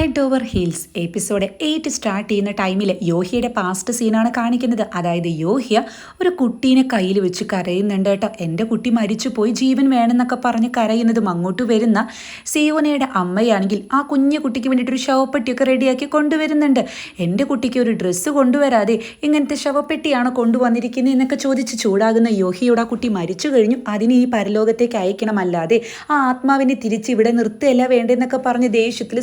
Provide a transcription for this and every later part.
Head over heels episode eight start ചെയ്യുന്ന ടൈമിൽ യോഹിയുടെ past സീനാണ് കാണിക്കുന്നത്. അതായത് യോഹിയ ഒരു കുട്ടീനെ കയ്യിൽ വെച്ച് കരയുന്നുണ്ട് കേട്ടോ. എന്റെ കുട്ടി മരിച്ചു പോയി ജീവൻ വേണമെന്നൊക്കെ പറഞ്ഞ് കരയുന്നതും അങ്ങോട്ട് വരുന്ന സിയോനയുടെ അമ്മയാണെങ്കിൽ ആ കുഞ്ഞു കുട്ടിക്ക് വേണ്ടിയിട്ട് ഒരു ശവപ്പെട്ടിയൊക്കെ റെഡിയാക്കി കൊണ്ടുവരുന്നുണ്ട്. എന്റെ കുട്ടിക്ക് ഒരു ഡ്രസ്സ് കൊണ്ടുവരാതെ ഇങ്ങനത്തെ ശവപ്പെട്ടിയാണ് കൊണ്ടുവന്നിരിക്കുന്നത് എന്നൊക്കെ ചോദിച്ച് ചൂടാകുന്ന യോഹിയോട് ആ കുട്ടി മരിച്ചു കഴിഞ്ഞു. അതിനെ ഈ പരലോകത്തേക്ക് അയക്കണമല്ലാതെ ആ ആത്മാവിനെ തിരിച്ച് ഇവിടെ നിർത്തുകയല്ല വേണ്ടെന്നൊക്കെ പറഞ്ഞ് ദേഷ്യത്തിൽ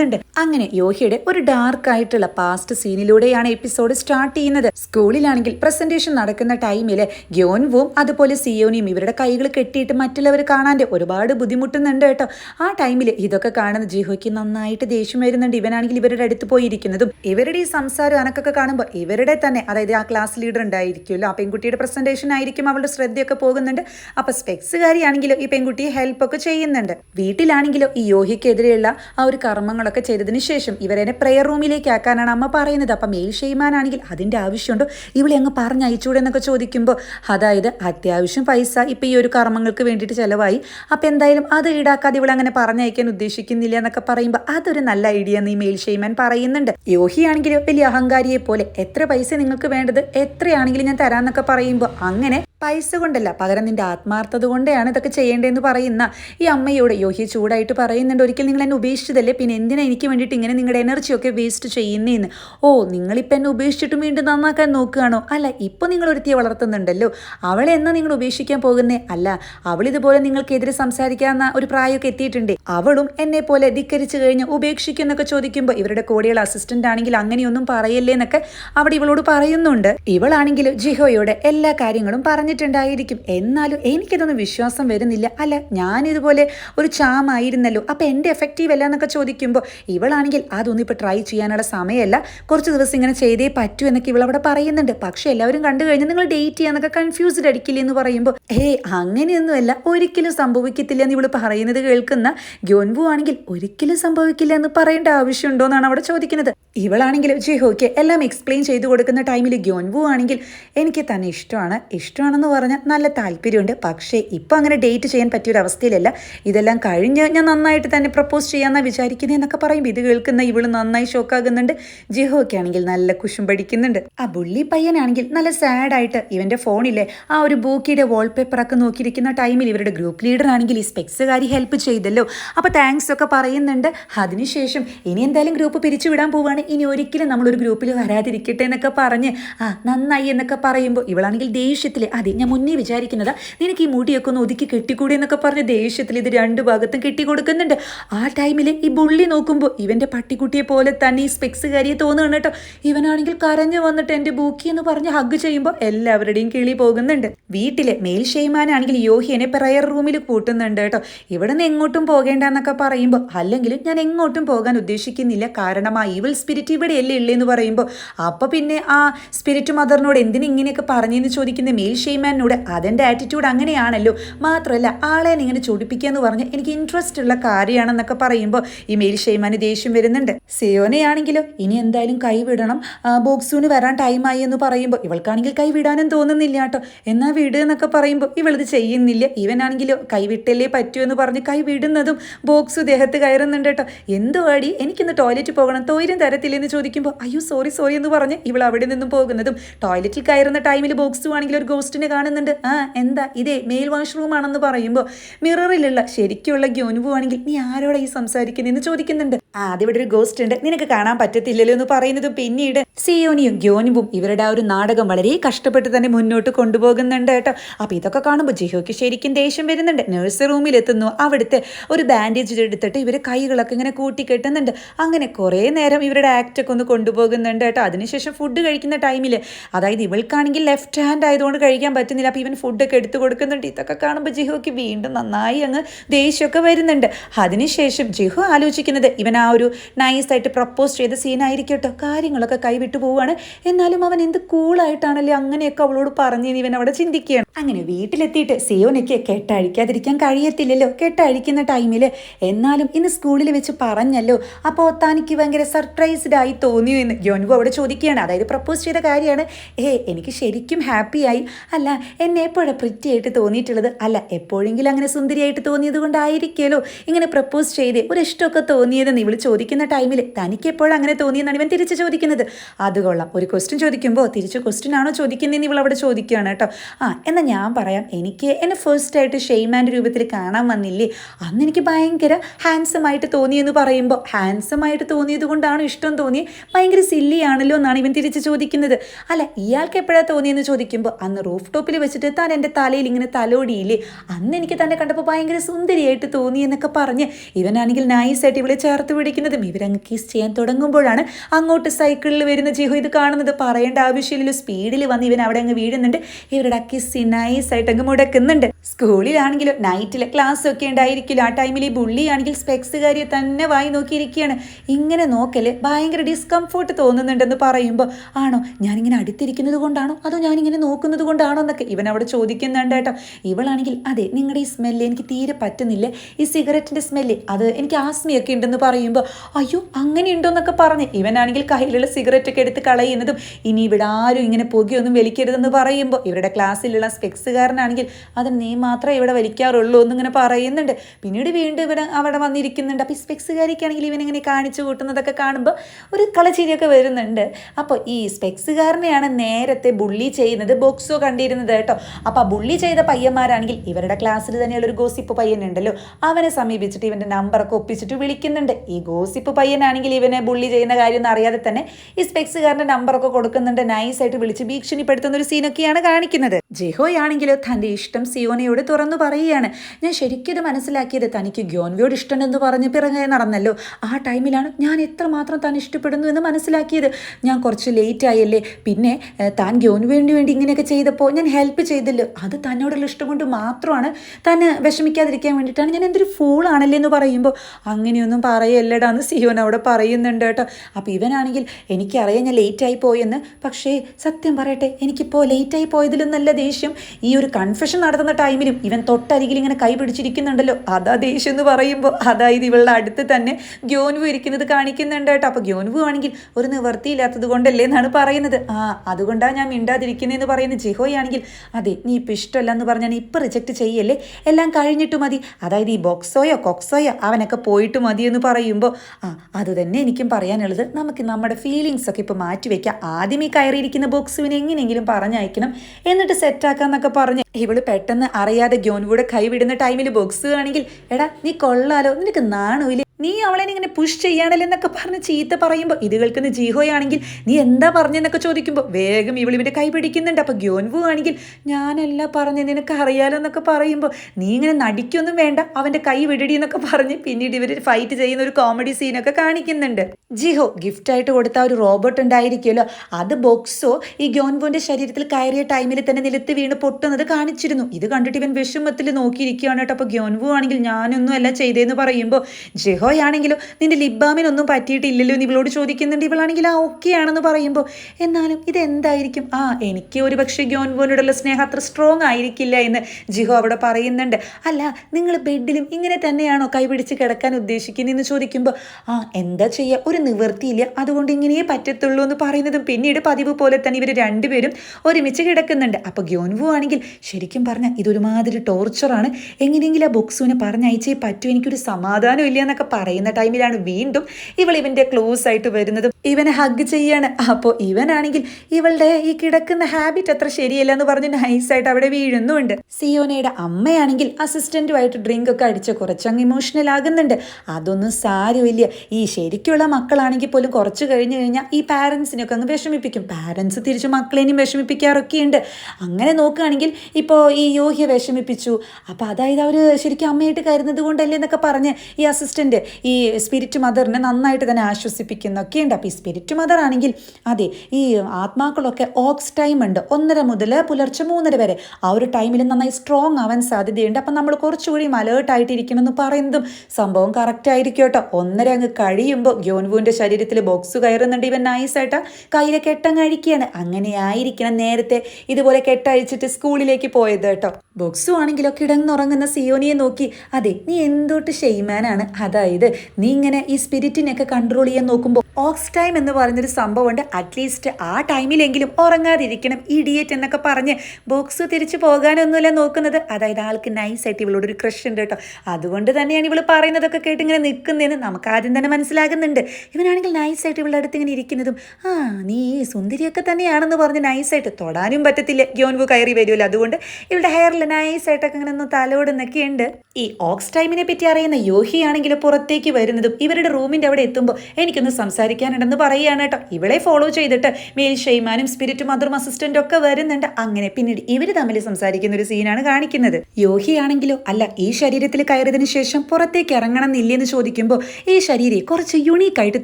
സംസാരിക്കുന്നുണ്ട് അങ്ങനെ യോഹിയുടെ ഒരു ഡാർക്ക് ആയിട്ടുള്ള പാസ്റ്റ് സീനിലൂടെയാണ് എപ്പിസോഡ് സ്റ്റാർട്ട് ചെയ്യുന്നത്. സ്കൂളിലാണെങ്കിൽ പ്രസന്റേഷൻ നടക്കുന്ന ടൈമിൽ ഗ്യോൻവും അതുപോലെ സിയോനിയും ഇവരുടെ കൈകൾ കെട്ടിയിട്ട് മറ്റുള്ളവർ കാണാന്റെ ഒരുപാട് ബുദ്ധിമുട്ടുന്നുണ്ട് കേട്ടോ. ആ ടൈമിൽ ഇതൊക്കെ കാണുന്ന ജിഹോയ്ക്ക് നന്നായിട്ട് ദേഷ്യം വരുന്നുണ്ട്. ഇവനാണെങ്കിൽ ഇവരുടെ അടുത്ത് പോയിരിക്കുന്നതും ഇവരുടെ ഈ സംസാരം അനക്കൊക്കെ കാണുമ്പോൾ ഇവരുടെ തന്നെ അതായത് ആ ക്ലാസ് ലീഡർ ഉണ്ടായിരിക്കുമല്ലോ. ആ പെൺകുട്ടിയുടെ പ്രസന്റേഷൻ ആയിരിക്കും അവളുടെ ശ്രദ്ധയൊക്കെ പോകുന്നുണ്ട്. അപ്പൊ സ്പെക്സുകാരിയാണെങ്കിലോ ഈ പെൺകുട്ടിയെ ഹെൽപ്പ് ഒക്കെ ചെയ്യുന്നുണ്ട്. വീട്ടിലാണെങ്കിലോ ഈ യോഹിക്കെതിരെയുള്ള ആ ഒരു കർമ്മങ്ങളൊക്കെ ചെയ്തതിന് ശേഷം ഇവരെന്നെ പ്രെയർ റൂമിലേക്ക് ആക്കാനാണ് അമ്മ പറയുന്നത്. അപ്പം മെയിൽ ഷെയ്മാനാണെങ്കിൽ അതിന്റെ ആവശ്യമുണ്ടോ. ഇവളെ അങ്ങ് പറഞ്ഞയച്ചൂടെ എന്നൊക്കെ ചോദിക്കുമ്പോൾ അതായത് അത്യാവശ്യം പൈസ ഇപ്പം ഈ ഒരു കർമ്മങ്ങൾക്ക് വേണ്ടിയിട്ട് ചിലവായി. അപ്പം എന്തായാലും അത് ഈടാക്കാതെ ഇവിടെ അങ്ങനെ പറഞ്ഞയക്കാൻ ഉദ്ദേശിക്കുന്നില്ല എന്നൊക്കെ പറയുമ്പോൾ അതൊരു നല്ല ഐഡിയ എന്ന് ഈ മെയിൽ ഷെയ്മാൻ പറയുന്നുണ്ട്. യോഹിയാണെങ്കിലും വലിയ അഹങ്കാരിയെ പോലെ എത്ര പൈസ നിങ്ങൾക്ക് വേണ്ടത് എത്രയാണെങ്കിലും ഞാൻ തരാമെന്നൊക്കെ പറയുമ്പോൾ അങ്ങനെ പൈസ കൊണ്ടല്ല പകരം നിന്റെ ആത്മാർത്ഥത കൊണ്ടാണ് ഇതൊക്കെ ചെയ്യേണ്ടതെന്ന് പറയുന്ന ഈ അമ്മയോട് യോഹി ചൂടായിട്ട് പറയുന്നുണ്ട് ഒരിക്കൽ നിങ്ങൾ എന്നെ ഉപേക്ഷിച്ചതല്ലേ? പിന്നെ എന്തിനാ എനിക്ക് വേണ്ടിയിട്ട് ഇങ്ങനെ നിങ്ങളുടെ എനർജിയൊക്കെ വേസ്റ്റ് ചെയ്യുന്നതെന്ന് ഓ നിങ്ങളിപ്പോൾ എന്നെ ഉപേക്ഷിച്ചിട്ടും വീണ്ടും നന്നാക്കാൻ നോക്കുകയാണോ? അല്ല ഇപ്പോൾ നിങ്ങൾ ഒരുത്തിയെ വളർത്തുന്നുണ്ടല്ലോ. അവളെ എന്നാ നിങ്ങൾ ഉപേക്ഷിക്കാൻ പോകുന്നേ? അല്ല അവളിതുപോലെ നിങ്ങൾക്കെതിരെ സംസാരിക്കാവുന്ന ഒരു പ്രായമൊക്കെ എത്തിയിട്ടുണ്ട്. അവളും എന്നെ പോലെ ധിക്കരിച്ചു കഴിഞ്ഞ് ഉപേക്ഷിക്കുന്നൊക്കെ ചോദിക്കുമ്പോൾ ഇവരുടെ കൂടെയുള്ള അസിസ്റ്റന്റ് ആണെങ്കിൽ അങ്ങനെയൊന്നും പറയല്ലേ എന്നൊക്കെ അവിടെ ഇവളോട് പറയുന്നുണ്ട്. ഇവളാണെങ്കിൽ ജിഹോയോട് എല്ലാ കാര്യങ്ങളും പറഞ്ഞിട്ടുണ്ടായിരിക്കും. എന്നാലും എനിക്കിതൊന്നും വിശ്വാസം വരുന്നില്ല. അല്ല ഞാനിതുപോലെ ഒരു ചാമായിരുന്നല്ലോ. അപ്പം എന്റെ എഫക്റ്റീവ് അല്ല എന്നൊക്കെ ചോദിക്കുമ്പോൾ ഇവളാണെങ്കിൽ അതൊന്നും ഇപ്പോൾ ട്രൈ ചെയ്യാനുള്ള സമയമല്ല. കുറച്ച് ദിവസം ഇങ്ങനെ ചെയ്തേ പറ്റൂ എന്നൊക്കെ ഇവളവിടെ പറയുന്നുണ്ട്. പക്ഷേ എല്ലാവരും കണ്ടു കഴിഞ്ഞാൽ നിങ്ങൾ ഡേറ്റ് ചെയ്യാന്നൊക്കെ കൺഫ്യൂസ്ഡ് അടിക്കില്ലേ എന്ന് പറയുമ്പോൾ ഹേ അങ്ങനെയൊന്നുമല്ല. ഒരിക്കലും സംഭവിക്കത്തില്ല എന്ന് ഇവൾ പറയുന്നത് കേൾക്കുന്ന ഗ്യോൻവു ആണെങ്കിൽ ഒരിക്കലും സംഭവിക്കില്ല എന്ന് പറയേണ്ട ആവശ്യമുണ്ടോ എന്നാണ് അവിടെ ചോദിക്കുന്നത്. ഇവളാണെങ്കിൽ ഹോക്കെ എല്ലാം എക്സ്പ്ലെയിൻ ചെയ്തു കൊടുക്കുന്ന ടൈമിൽ ഗ്യോൻവു ആണെങ്കിൽ എനിക്ക് തന്നെ ഇഷ്ടമാണ്. ഇഷ്ടമാണ് ഇഷ്ടമാണെന്ന് പറഞ്ഞാൽ നല്ല താല്പര്യമുണ്ട്. പക്ഷേ ഇപ്പം അങ്ങനെ ഡേറ്റ് ചെയ്യാൻ പറ്റിയൊരു അവസ്ഥയിലല്ല ഇതെല്ലാം കഴിഞ്ഞ് ഞാൻ നന്നായിട്ട് തന്നെ പ്രപ്പോസ് ചെയ്യാമെന്നാണ് വിചാരിക്കുന്നത് എന്നൊക്കെ പറയുമ്പോൾ ഇത് കേൾക്കുന്ന ഇവൾ നന്നായി ഷോക്കാകുന്നുണ്ട് ജിഹോയ്ക്ക് ആണെങ്കിൽ നല്ല കുശും പഠിക്കുന്നുണ്ട് ആ ബുള്ളി പയ്യനാണെങ്കിൽ നല്ല സാഡായിട്ട് ഇവന്റെ ഫോണിലെ ആ ഒരു ബൂക്കിയുടെ വാൾപേപ്പറൊക്കെ നോക്കിയിരിക്കുന്ന ടൈമിൽ ഇവരുടെ ഗ്രൂപ്പ് ലീഡർ ആണെങ്കിൽ ഈ സ്പെക്സുകാരി ഹെൽപ്പ് ചെയ്തല്ലോ. അപ്പോൾ താങ്ക്സ് ഒക്കെ പറയുന്നുണ്ട്. അതിനുശേഷം ഇനി എന്തായാലും ഗ്രൂപ്പ് പിരിച്ചു വിടാൻ പോവുകയാണ് ഇനി ഒരിക്കലും നമ്മളൊരു ഗ്രൂപ്പിൽ വരാതിരിക്കട്ടെ എന്നൊക്കെ പറഞ്ഞ് ആ നന്നായി എന്നൊക്കെ പറയുമ്പോൾ ഇവളാണെങ്കിൽ ദേഷ്യത്തിൽ അതെ ഞാൻ മുന്നേ വിചാരിക്കുന്നത് നിനക്ക് ഈ മുടിയൊക്കെ ഒന്ന് ഒതുക്കി കെട്ടിക്കൂടി എന്നൊക്കെ പറഞ്ഞ് ദേഷ്യത്തിൽ ഇത് രണ്ട് ഭാഗത്തും കെട്ടി കൊടുക്കുന്നുണ്ട് ആ ടൈമിൽ ഈ ബുള്ളി നോക്കുമ്പോൾ ഇവന്റെ പട്ടിക്കുട്ടിയെ പോലെ തന്നെ ഈ സ്പെക്സ് കാര്യം തോന്നുകയാണ് കേട്ടോ. ഇവനാണെങ്കിൽ കരഞ്ഞു വന്നിട്ട് എന്റെ ബൂക്കി എന്ന് പറഞ്ഞ് ഹഗ് ചെയ്യുമ്പോൾ എല്ലാവരുടെയും കിളി പോകുന്നുണ്ട്. വീട്ടിലെ മേൽ ഷെയ്മാനാണെങ്കിൽ യോഹിയനെ പ്രയർ റൂമിൽ കൂട്ടുന്നുണ്ട് കേട്ടോ. ഇവിടെ നിന്ന് എങ്ങോട്ടും പോകേണ്ടെന്നൊക്കെ പറയുമ്പോൾ അല്ലെങ്കിൽ ഞാൻ എങ്ങോട്ടും പോകാൻ ഉദ്ദേശിക്കുന്നില്ല. കാരണം ആ ഈവിൾ സ്പിരിറ്റ് ഇവിടെയല്ലേ ഉള്ളതെന്ന് പറയുമ്പോൾ. അപ്പോൾ പിന്നെ ആ സ്പിരിറ്റ് മദറിനോട് എന്തിനു ഇങ്ങനെയൊക്കെ പറഞ്ഞെന്ന് ചോദിക്കുന്ന മേൽ ഷെയ്മാനോട് അതെന്റെ ആറ്റിറ്റ്യൂഡ് അങ്ങനെയാണല്ലോ. മാത്രമല്ല ആളെ ഇങ്ങനെ ചൊടിപ്പിക്കുക എന്ന് പറഞ്ഞ് എനിക്ക് ഇൻട്രസ്റ്റ് ഉള്ള കാര്യമാണെന്നൊക്കെ പറയുമ്പോൾ ഈ മേരി ഷെയ്മാന് ദേഷ്യം വരുന്നുണ്ട്. സിയോനയാണെങ്കിലോ ഇനി എന്തായാലും കൈവിടണം. ബോക്സൂന് വരാൻ ടൈമായി എന്ന് പറയുമ്പോൾ ഇവൾക്കാണെങ്കിൽ കൈവിടാനും തോന്നുന്നില്ല കേട്ടോ. എന്നാ വിട് എന്നൊക്കെ പറയുമ്പോൾ ഇവളിത് ചെയ്യുന്നില്ല. ഇവനാണെങ്കിലോ കൈവിട്ടല്ലേ പറ്റൂ എന്ന് പറഞ്ഞ് കൈവിടുന്നതും ബോക്സ് ദേഹത്ത് കയറുന്നുണ്ട് കേട്ടോ. എന്തോ അടി എനിക്കിന്ന് ടോയ്ലറ്റ് പോകണം തോയിരം തരത്തില്ലെന്ന് ചോദിക്കുമ്പോൾ അയ്യോ സോറി സോറി എന്ന് പറഞ്ഞ് ഇവൾ അവിടെ നിന്നും പോകുന്നതും ടോയ്ലറ്റിൽ കയറുന്ന ടൈമിൽ ബോക്സ് ആണെങ്കിൽ ഒരു ഗോസ്റ്റിനെ കാണുന്നുണ്ട്. ആ എന്താ? ഇതേ മെയിൽ വാഷ്റൂം ആണെന്ന് പറയുമ്പോൾ മിററിലുള്ള ശരിക്കുള്ള ഗ്യോനുവു ആണെങ്കിൽ നീ ആരോടാ ഈ സംസാരിക്കുന്നതെന്ന് ചോദിക്കുന്നുണ്ട്. ആ അതിവിടെ ഒരു ഗോസ്റ്റ് ഉണ്ട്. നിനക്ക് കാണാൻ പറ്റത്തില്ലല്ലോ എന്ന് പറയുന്നത് പിന്നീട് സിയോനിയും ഗ്യോനുവും ഇവരുടെ ആ ഒരു നാടകം വളരെ കഷ്ടപ്പെട്ട് തന്നെ മുന്നോട്ട് കൊണ്ടുപോകുന്നുണ്ട് കേട്ടോ. അപ്പോൾ ഇതൊക്കെ കാണുമ്പോൾ ജിഹോയ്ക്ക് ശരിക്കും ദേഷ്യം വരുന്നുണ്ട്. നഴ്സ് റൂമിൽ എത്തുന്നു. അവിടുത്തെ ഒരു ബാൻഡേജ് എടുത്തിട്ട് ഇവരെ കൈകളൊക്കെ ഇങ്ങനെ കൂട്ടി കെട്ടുന്നുണ്ട്. അങ്ങനെ കുറേ നേരം ഇവരുടെ ആക്റ്റൊക്കെ ഒന്ന് കൊണ്ടുപോകുന്നുണ്ട് കേട്ടോ. അതിനുശേഷം ഫുഡ് കഴിക്കുന്ന ടൈമിൽ അതായത് ഇവൾക്കാണെങ്കിൽ ലെഫ്റ്റ് ഹാൻഡ് ആയതുകൊണ്ട് കഴിക്കാൻ പറ്റുന്നില്ല. അപ്പോൾ ഇവൻ ഫുഡൊക്കെ എടുത്തു കൊടുക്കുന്നുണ്ട്. ഇതൊക്കെ കാണുമ്പോൾ ജിഹുക്ക് വീണ്ടും നന്നായി അങ്ങ് ദേഷ്യമൊക്കെ വരുന്നുണ്ട്. അതിനുശേഷം ജിഹു ആലോചിക്കുന്നത് ഇവൻ ആ ഒരു നൈസായിട്ട് പ്രപ്പോസ് ചെയ്ത സീനായിരിക്കട്ടോ കാര്യങ്ങളൊക്കെ കൈവിട്ടു പോവുകയാണ്. എന്നാലും അവൻ എന്ത് കൂളായിട്ടാണല്ലേ അങ്ങനെയൊക്കെ അവളോട് പറഞ്ഞു ഇവൻ അവിടെ ചിന്തിക്കുകയാണ്. അങ്ങനെ വീട്ടിലെത്തിയിട്ട് സിയോനയ്ക്ക് കെട്ടഴിക്കാതിരിക്കാൻ കഴിയത്തില്ലല്ലോ. കെട്ടഴിക്കുന്ന ടൈമിൽ എന്നാലും ഇന്ന് സ്കൂളിൽ വെച്ച് പറഞ്ഞല്ലോ. അപ്പോൾ തനിക്ക് ഭയങ്കര സർപ്രൈസ് സർപ്രൈസ്ഡ് ആയി തോന്നിയോ എന്ന് യോൻവു അവിടെ ചോദിക്കുകയാണ്. അതായത് പ്രപ്പോസ് ചെയ്ത കാര്യമാണ്. ഏ എനിക്ക് ശരിക്കും ഹാപ്പിയായി അല്ല എന്നെ എപ്പോഴാണ് പ്രിറ്റി ആയിട്ട് തോന്നിയിട്ടുള്ളത്? അല്ല എപ്പോഴെങ്കിലും അങ്ങനെ സുന്ദരിയായിട്ട് തോന്നിയത് കൊണ്ടായിരിക്കുമല്ലോ. ഇങ്ങനെ പ്രപ്പോസ് ചെയ്തേ ഒരു ഇഷ്ടമൊക്കെ തോന്നിയതെന്ന് ഇവൾ ചോദിക്കുന്ന ടൈമിൽ തനിക്ക് എപ്പോഴും അങ്ങനെ തോന്നിയെന്നാണ് ഇവൻ തിരിച്ച് ചോദിക്കുന്നത്. അത് കൊള്ളാം. ഒരു ക്വസ്റ്റ്യൻ ചോദിക്കുമ്പോൾ തിരിച്ച് ക്വസ്റ്റ്യൻ ആണോ ചോദിക്കുന്നതെന്ന് ഇവൾ അവിടെ ചോദിക്കുകയാണ് കേട്ടോ. ആ എന്നാൽ ഞാൻ പറയാം. എനിക്ക് എന്നെ ഫസ്റ്റ് ആയിട്ട് ഷെയ്മാന്റെ രൂപത്തിൽ കാണാൻ വന്നില്ലേ? അന്ന് എനിക്ക് ഭയങ്കര ഹാൻസം ആയിട്ട് തോന്നിയെന്ന് പറയുമ്പോൾ ഹാൻസം ആയിട്ട് തോന്നിയത് കൊണ്ടാണ് ഇഷ്ടം തോന്നി ഭയങ്കര സില്ലിയാണല്ലോ എന്നാണ് ഇവൻ തിരിച്ച് ചോദിക്കുന്നത്. അല്ല ഇയാൾക്ക് എപ്പോഴാണ് തോന്നിയെന്ന് ചോദിക്കുമ്പോൾ അന്ന് റൂഫ് ടോപ്പിൽ വെച്ചിട്ട് താൻ എന്റെ തലയിൽ ഇങ്ങനെ തലോടിയില്ലേ? അന്ന് എനിക്ക് തന്നെ കണ്ടപ്പോൾ ഭയങ്കര സുന്ദരിയായിട്ട് തോന്നി എന്നൊക്കെ പറഞ്ഞ് ഇവനാണെങ്കിൽ നൈസായിട്ട് ഇവളെ ചേർത്ത് പിടിക്കുന്നതും ഇവരങ്ങ് കിസ് ചെയ്യാൻ തുടങ്ങുമ്പോഴാണ് അങ്ങോട്ട് സൈക്കിളിൽ വരുന്ന ജിഹു ഇത് കാണുന്നത്. പറയേണ്ട ആവശ്യമില്ലല്ലോ. സ്പീഡിൽ വന്ന് ഇവൻ അവിടെ അങ്ങ് വീഴുന്നുണ്ട്. ഇവരുടെ ആ കിസ് നൈസായിട്ട് അങ്ങ് മുടക്കുന്നുണ്ട്. സ്കൂളിലാണെങ്കിലും നൈറ്റിലെ ഒക്കെ ഉണ്ടായിരിക്കില്ല. ആ ടൈമിൽ ഈ ബുള്ളിയാണെങ്കിൽ സ്പെക്സ് സ്പെക്സുകാരിയെ തന്നെ വായി നോക്കിയിരിക്കുകയാണ്. ഇങ്ങനെ നോക്കൽ ഭയങ്കര ഡിസ്കംഫോർട്ട് തോന്നുന്നുണ്ടെന്ന് പറയുമ്പോൾ ആണോ ഞാനിങ്ങനെ അടുത്തിരിക്കുന്നത് കൊണ്ടാണോ? അതോ ഞാനിങ്ങനെ നോക്കുന്നത് കൊണ്ടാണോ? എന്നൊക്കെ ഇവൻ അവിടെ ചോദിക്കുന്നുണ്ട് കേട്ടോ. ഇവളാണെങ്കിൽ അതെ നിങ്ങളുടെ ഈ സ്മെല്ല് എനിക്ക് തീരെ പറ്റുന്നില്ല. ഈ സിഗരറ്റിന്റെ സ്മെല്ല് അത് എനിക്ക് ആസ്മിയൊക്കെ ഉണ്ടെന്ന് പറയുമ്പോൾ അയ്യോ അങ്ങനെ ഉണ്ടോ? എന്നൊക്കെ പറഞ്ഞ് ഇവനാണെങ്കിൽ കയ്യിലുള്ള സിഗരറ്റ് ഒക്കെ എടുത്ത് കളയുന്നതും ഇനി ഇവിടെ ആരും ഇങ്ങനെ പുകയൊന്നും വലിക്കരുതെന്ന് പറയുമ്പോൾ ഇവരുടെ ക്ലാസ്സിലുള്ള സ്പെക്സുകാരനാണെങ്കിൽ അതിന് നീ മാത്രമേ ഇവിടെ വലിക്കാറുള്ളൂ എന്നിങ്ങനെ പറയുന്നുണ്ട്. പിന്നീട് വീണ്ടും ഇവിടെ അവിടെ വന്നിരിക്കുന്നുണ്ട്. അപ്പോൾ ഈ സ്പെക്സുകാരിക്കാണെങ്കിൽ ഇവനിങ്ങനെ കാണിച്ചു കൂട്ടുന്നതൊക്കെ കാണുമ്പോൾ ഒരു കളച്ചിരിയൊക്കെ വരുന്നുണ്ട്. അപ്പോൾ ഈ സ്പെക്സുകാരനെയാണ് നേരത്തെ ബുള്ളി ചെയ്യുന്നത്. ബോക്സോ കണ്ടിരുന്നത് കേട്ടോ. അപ്പോൾ ആ ബുള്ളി ചെയ്ത പയ്യന്മാരാണെങ്കിൽ ഇവരുടെ ക്ലാസ്സിൽ തന്നെയുള്ള ഒരു ഗോസിപ്പ് പയ്യനുണ്ടല്ലോ. അവനെ സമീപിച്ചിട്ട് ഇവന്റെ നമ്പറൊക്കെ ഒപ്പിച്ചിട്ട് വിളിക്കുന്നുണ്ട്. ഈ ഗോസിപ്പ് പയ്യനാണെങ്കിൽ ഇവനെ ബുള്ളി ചെയ്യുന്ന കാര്യം അറിയാതെ തന്നെ ഈ സ്പെക്സുകാരന്റെ നമ്പറൊക്കെ കൊടുക്കുന്നുണ്ട്. നൈസായിട്ട് വിളിച്ച് ഭീഷണിപ്പെടുത്തുന്ന ഒരു സീനൊക്കെയാണ് കാണിക്കുന്നത്. ജെഹോയാണെങ്കിലോ തന്റെ ഇഷ്ടം സിയോനയോട് തുറന്നു പറയുകയാണ്. ഞാൻ ശരിക്കും മനസ്സിലാക്കിയത് തനിക്ക് ഗ്യോൻവിയോട് ഇഷ്ടമെന്ന് പറഞ്ഞ് പിറകെ നടന്നല്ലോ. ആ ടൈമിലാണ് ഞാൻ എത്രമാത്രം താൻ ഇഷ്ടപ്പെടുന്നു എന്ന് മനസ്സിലാക്കിയത്. ഞാൻ കുറച്ച് ലേറ്റ് ആയല്ലേ. പിന്നെ താൻ ഗ്യോൻവിയോന് വേണ്ടി ഇങ്ങനെയൊക്കെ ചെയ്തപ്പോൾ ഞാൻ ഹെൽപ്പ് ചെയ്തല്ലോ. അത് തന്നോടുള്ള ഇഷ്ടം കൊണ്ട് മാത്രമാണ് തന്നെ വിഷമിക്കാതിരിക്കാൻ വേണ്ടിയിട്ടാണ് ഞാൻ എന്തൊരു ആണല്ലേ എന്ന് പറയുമ്പോൾ അങ്ങനെയൊന്നും പറയല്ലടാ എന്ന് സിയോൻ അവിടെ പറയുന്നുണ്ട് കേട്ടോ. അപ്പോൾ ഇവനാണെങ്കിൽ എനിക്കറിയാം ഞാൻ ലേറ്റായി പോയെന്ന്. പക്ഷേ സത്യം പറയട്ടെ എനിക്കിപ്പോൾ ലേറ്റായി പോയതിലും നല്ല ദേഷ്യം. ഈ ഒരു കൺഫെഷൻ നടത്തുന്ന ടൈമിലും ഇവൻ തൊട്ടരികിൽ ഇങ്ങനെ കൈ പിടിച്ചിരിക്കുന്നുണ്ടല്ലോ. അതാ ദേഷ്യം എന്ന് പറയുമ്പോൾ അതായത് ഇവളുടെ അടുത്ത് തന്നെ ഗ്യോൻവു ഇരിക്കുന്നത് കാണിക്കുന്നുണ്ട് കേട്ടോ. അപ്പോൾ ഗ്യോൻവു ആണെങ്കിൽ ഒരു നിവർത്തിയില്ലാത്തത് കൊണ്ടല്ലേ എന്നാണ് പറയുന്നത്. ആ അതുകൊണ്ടാണ് ഞാൻ മിണ്ടാതിരിക്കുന്നതെന്ന് പറയുന്ന ജിഹോയ് ആണെങ്കിൽ അതെ നീ ഇപ്പം ഇഷ്ടമല്ല എന്ന് പറഞ്ഞാൽ ഇപ്പം റിജക്റ്റ് ചെയ്യല്ലേ? എല്ലാം കഴിഞ്ഞിട്ട് മതി. അതായത് ഈ ബോക്സോയോ കൊക്സോയോ അവനൊക്കെ പോയിട്ട് മതി എന്ന് പറയുമ്പോൾ ആ അത് തന്നെ എനിക്കും പറയാനുള്ളത്. നമുക്ക് നമ്മുടെ ഫീലിങ്സ് ഒക്കെ ഇപ്പോൾ മാറ്റി വെക്കാം. ആദ്യം ഈ കയറിയിരിക്കുന്ന ബോക്സുവിനെ എങ്ങനെയെങ്കിലും പറഞ്ഞയക്കണം. എന്നിട്ട് സെറ്റാക്കാന്നൊക്കെ പറഞ്ഞ് ഇവൾ പെട്ടെന്ന് അറിയാതെ ഗ്യോൻവൂടെ കൈവിടുന്ന ടൈമിൽ ബോക്സ് ആണെങ്കിൽ എടാ നീ കൊള്ളാലോ. നിനക്ക് നാണുമില്ലേ നീ അവളെ ഇങ്ങനെ പുഷ് ചെയ്യാണല്ലോ എന്നൊക്കെ പറഞ്ഞ് ചീത്ത പറയുമ്പോൾ ഇത് കേൾക്കുന്ന ജീഹോയാണെങ്കിൽ നീ എന്താ പറഞ്ഞെന്നൊക്കെ ചോദിക്കുമ്പോൾ വേഗം ഇവളിവന്റെ കൈ പിടിക്കുന്നുണ്ട്. അപ്പോൾ ഗ്യോൻവു ആണെങ്കിൽ ഞാനല്ല പറഞ്ഞ് നിനക്ക് അറിയാലോ എന്നൊക്കെ പറയുമ്പോൾ നീ ഇങ്ങനെ നടിക്കൊന്നും വേണ്ട അവന്റെ കൈ വിടടി എന്നൊക്കെ പറഞ്ഞ് പിന്നീട് ഇവർ ഫൈറ്റ് ചെയ്യുന്ന ഒരു കോമഡി സീനൊക്കെ കാണിക്കുന്നുണ്ട്. ജിഹോ ഗിഫ്റ്റായിട്ട് കൊടുത്ത ഒരു റോബോട്ട് ഉണ്ടായിരിക്കുമല്ലോ. അത് ബോക്സോ ഈ ഗ്യോൻവുവിന്റെ ശരീരത്തിൽ കയറിയ ടൈമിൽ തന്നെ നിലത്ത് വീണ് പൊട്ടുന്നത് കാണിച്ചിരുന്നു. ഇത് കണ്ടിട്ട് ഇവൻ വിഷമത്തിൽ നോക്കിയിരിക്കുകയാണ് കേട്ടോ. അപ്പോൾ ഗ്യോൻവു ആണെങ്കിൽ ഞാനൊന്നും അല്ല ചെയ്തതെന്ന് പറയുമ്പോൾ ജെഹോ ആണെങ്കിലോ നിന്റെ ലിബാമിനൊന്നും പറ്റിയിട്ടില്ലല്ലോ എന്ന് ഇവളോട് ചോദിക്കുന്നുണ്ട്. ഇവളാണെങ്കിൽ ആ ഓക്കെ ആണെന്ന് പറയുമ്പോൾ എന്നാലും ഇതെന്തായിരിക്കും? ആ എനിക്ക് ഒരു പക്ഷേ ഗ്യോൻവോനോടുള്ള സ്നേഹം അത്ര സ്ട്രോങ് ആയിരിക്കില്ല എന്ന് ജിഹോ അവിടെ പറയുന്നുണ്ട്. അല്ല നിങ്ങൾ ബെഡിലും ഇങ്ങനെ തന്നെയാണോ കൈപിടിച്ച് കിടക്കാൻ ഉദ്ദേശിക്കുന്നതെന്ന് ചോദിക്കുമ്പോൾ ആ എന്താ ചെയ്യുക ഒരു നിവൃത്തിയില്ല. അതുകൊണ്ട് ഇങ്ങനെയേ പറ്റത്തുള്ളൂ എന്ന് പറയുന്നതും പിന്നീട് പതിവ് പോലെ തന്നെ ഇവർ രണ്ടുപേരും ഒരുമിച്ച് കിടക്കുന്നുണ്ട്. അപ്പോൾ ഗ്യോൻവു ആണെങ്കിൽ ശരിക്കും പറഞ്ഞാൽ ഇതൊരുമാതിരി ടോർച്ചറാണ് എങ്ങനെയെങ്കിലും ആ ബുക്സുവിനെ പറഞ്ഞയച്ചേ പറ്റൂ. എനിക്കൊരു സമാധാനം ഇല്ല എന്നൊക്കെ പറയുന്ന ടൈമിലാണ് വീണ്ടും ഇവൾ ഇവന്റെ ക്ലോസ് ആയിട്ട് വരുന്നതും. ഇവനെ ഹഗ് ചെയ്യാണ്. അപ്പോൾ ഇവനാണെങ്കിൽ ഇവളുടെ ഈ കിടക്കുന്ന ഹാബിറ്റ് അത്ര ശരിയല്ല എന്ന് പറഞ്ഞ് നൈസായിട്ട് അവിടെ വീഴുന്നുണ്ട് സിയോനയുടെ അമ്മയാണെങ്കിൽ അസിസ്റ്റന്റുമായിട്ട് ഡ്രിങ്ക് ഒക്കെ അടിച്ച് കുറച്ചങ്ങ് ഇമോഷണൽ ആകുന്നുണ്ട്. അതൊന്നും സാരമില്ല. ഈ ശരിക്കുള്ള മക്കളാണെങ്കിൽ പോലും കുറച്ച് കഴിഞ്ഞ് കഴിഞ്ഞാൽ ഈ പാരൻസിനൊക്കെ അങ്ങ് വിഷമിപ്പിക്കും. പാരൻസ് തിരിച്ച് മക്കളെയും വിഷമിപ്പിക്കാറൊക്കെയുണ്ട്. അങ്ങനെ നോക്കുകയാണെങ്കിൽ ഇപ്പോൾ ഈ യോഹ്യ വിഷമിപ്പിച്ചു. അപ്പോൾ അതായത് അവർ ശരിക്കും അമ്മയായിട്ട് കരുതുന്നത് കൊണ്ടല്ലേ എന്നൊക്കെ പറഞ്ഞ് ഈ അസിസ്റ്റന്റ് ഈ സ്പിരിറ്റ് മദറിനെ നന്നായിട്ട് തന്നെ ആശ്വസിപ്പിക്കുന്നൊക്കെ ഉണ്ട്. അപ്പോൾ ഈ സ്പിരിറ്റ് മദർ ആണെങ്കിൽ അതെ ഈ ആത്മാക്കളൊക്കെ ഓക്സ് ടൈം ഉണ്ട്. ഒന്നര മുതൽ പുലർച്ചെ മൂന്നര വരെ. ആ ഒരു ടൈമിൽ നന്നായി സ്ട്രോങ് ആവാൻ സാധ്യതയുണ്ട്. അപ്പം നമ്മൾ കുറച്ചുകൂടി അലേർട്ടായിട്ടിരിക്കണമെന്ന് പറയുന്നതും സംഭവം കറക്റ്റ് ആയിരിക്കും കേട്ടോ. ഒന്നര അങ്ങ് കഴിയുമ്പോൾ ഗ്യോൻവുവിന്റെ ശരീരത്തിൽ ബോക്സ് കയറുന്നുണ്ട്. ഇവൻ നൈസായിട്ട് കയ്യിലെ കെട്ടങ്ങ് അഴിക്കുകയാണ് അങ്ങനെ ആയിരിക്കണം നേരത്തെ ഇതുപോലെ കെട്ടഴിച്ചിട്ട് സ്കൂളിലേക്ക് പോയത് കേട്ടോ. ബോക്സു ആണെങ്കിലോ കിടന്നുറങ്ങുന്ന സിയോനിയെ നോക്കി അതെ നീ എന്തോട്ട് ഷെയ്മാനാണ്? അതായത് അതായത് നീ ഇങ്ങനെ ഈ സ്പിരിറ്റിനെയൊക്കെ കൺട്രോൾ ചെയ്യാൻ നോക്കുമ്പോൾ ഓക്സ് ടൈം എന്ന് പറയുന്നൊരു സംഭവമുണ്ട്. അറ്റ്ലീസ്റ്റ് ആ ടൈമിലെങ്കിലും ഉറങ്ങാതിരിക്കണം. ഇഡിയറ്റ് എന്നൊക്കെ പറഞ്ഞ് ബോക്സ് തിരിച്ചു പോകാനൊന്നുമില്ല നോക്കുന്നത്. അതായത് ആൾക്ക് നൈസായിട്ട് ഇവളോട് ഒരു ക്രഷ് ഉണ്ട് കേട്ടോ. അതുകൊണ്ട് തന്നെയാണ് ഇവൾ പറയുന്നതൊക്കെ കേട്ട് ഇങ്ങനെ നിൽക്കുന്നതെന്ന് നമുക്ക് ആദ്യം തന്നെ മനസ്സിലാകുന്നുണ്ട്. ഇവനാണെങ്കിൽ നൈസായിട്ട് ഇവളുടെ അടുത്ത് ഇങ്ങനെ ഇരിക്കുന്നതും ആ നീ സുന്ദരിയൊക്കെ തന്നെയാണെന്ന് പറഞ്ഞ് നൈസായിട്ട് തൊടാനും പറ്റത്തില്ല. ഗ്യോൻവു കയറി വരുമല്ലോ. അതുകൊണ്ട് ഇവളുടെ ഹെയറിൽ നൈസായിട്ടൊക്കെ ഇങ്ങനെ ഒന്ന് തലോടുന്നൊക്കെ ഉണ്ട് ഈ ഓക്സ് ടൈമിനെ പറ്റി അറിയുന്ന യോഹിയാണെങ്കിൽ പുറത്തേക്ക് വരുന്നതും ഇവരുടെ റൂമിന്റെ അവിടെ എത്തുമ്പോൾ എനിക്കൊന്ന് സംസാരിക്കാനുണ്ടെന്ന് പറയുകയാണ് കേട്ടോ. ഇവളെ ഫോളോ ചെയ്തിട്ട് മേൽ ഷെയ്മാനും സ്പിരിറ്റ് മദറും അസിസ്റ്റന്റും ഒക്കെ വരുന്നുണ്ട്. അങ്ങനെ പിന്നീട് ഇവർ തമ്മിൽ സംസാരിക്കുന്ന ഒരു സീനാണ് കാണിക്കുന്നത്. യോഹിയാണെങ്കിലോ അല്ല ഈ ശരീരത്തിൽ കയറിയതിനു ശേഷം പുറത്തേക്ക് ഇറങ്ങണം എന്നില്ലെന്ന് ചോദിക്കുമ്പോൾ ഈ ശരീരം കുറച്ച് യുണീക്കായിട്ട്